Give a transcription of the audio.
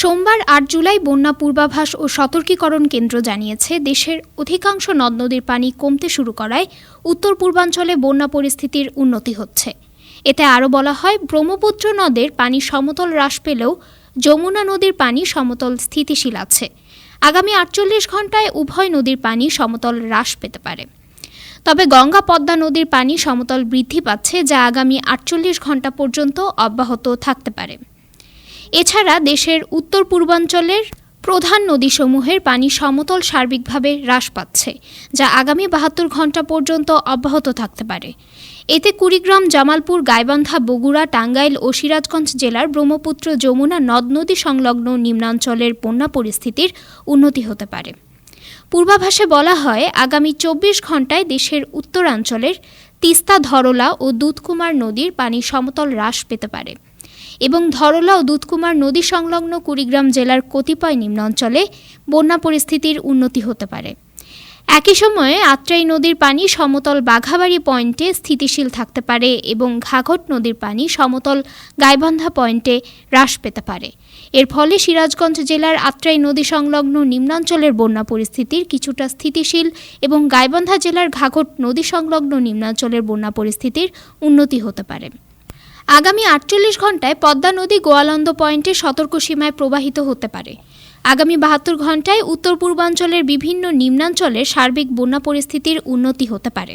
সোমবার আট জুলাই বন্যা পূর্বাভাস ও সতর্কীকরণ কেন্দ্র জানিয়েছে, দেশের অধিকাংশ নদ নদীর পানি কমতে শুরু করায় উত্তর পূর্বাঞ্চলে বন্যা পরিস্থিতির উন্নতি হচ্ছে। এতে আরও বলা হয়, ব্রহ্মপুত্র নদের পানি সমতল হ্রাস পেলেও যমুনা নদীর পানি সমতল স্থিতিশীল আছে। আগামী আটচল্লিশ ঘন্টায় উভয় নদীর পানি সমতল হ্রাস পেতে পারে। তবে গঙ্গা পদ্মা নদীর পানি সমতল বৃদ্ধি পাচ্ছে, যা আগামী আটচল্লিশ ঘণ্টা পর্যন্ত অব্যাহত থাকতে পারে। এছাড়া দেশের উত্তর পূর্বাঞ্চলের প্রধান নদীসমূহের পানি সমতল সার্বিকভাবে হ্রাস পাচ্ছে, যা আগামী বাহাত্তর ঘণ্টা পর্যন্ত অব্যাহত থাকতে পারে। এতে কুড়িগ্রাম, জামালপুর, গাইবান্ধা, বগুড়া, টাঙ্গাইল ও সিরাজগঞ্জ জেলার ব্রহ্মপুত্র, যমুনা, নদ নদী সংলগ্ন নিম্নাঞ্চলের বন্যা পরিস্থিতির উন্নতি হতে পারে। পূর্বাভাসে বলা হয়, আগামী চব্বিশ ঘন্টায় দেশের উত্তরাঞ্চলের তিস্তা, ধরলা ও দুধকুমার নদীর পানি সমতল হ্রাস পেতে পারে। এবং ধরলা ও দুধকুমার নদী সংলগ্ন কুড়িগ্রাম জেলার কতিপয় নিম্নাঞ্চলে বন্যা পরিস্থিতির উন্নতি হতে পারে। একই সময়ে আত্রাই নদীর পানি সমতল বাঘাবাড়ি পয়েন্টে স্থিতিশীল থাকতে পারে এবং ঘাঘট নদীর পানি সমতল গাইবান্ধা পয়েন্টে হ্রাস পেতে পারে। এর ফলে সিরাজগঞ্জ জেলার আত্রাই নদী সংলগ্ন নিম্নাঞ্চলের বন্যা পরিস্থিতির কিছুটা স্থিতিশীল এবং গাইবান্ধা জেলার ঘাঘট নদী সংলগ্ন নিম্নাঞ্চলের বন্যা পরিস্থিতির উন্নতি হতে পারে। আগামী আটচল্লিশ ঘন্টায় পদ্মা নদী গোয়ালন্দ পয়েন্টে সতর্ক সীমায় প্রবাহিত হতে পারে। আগামী বাহাত্তর ঘন্টায় উত্তর পূর্বাঞ্চলের বিভিন্ন নিম্নাঞ্চলে সার্বিক বন্যা পরিস্থিতির উন্নতি হতে পারে।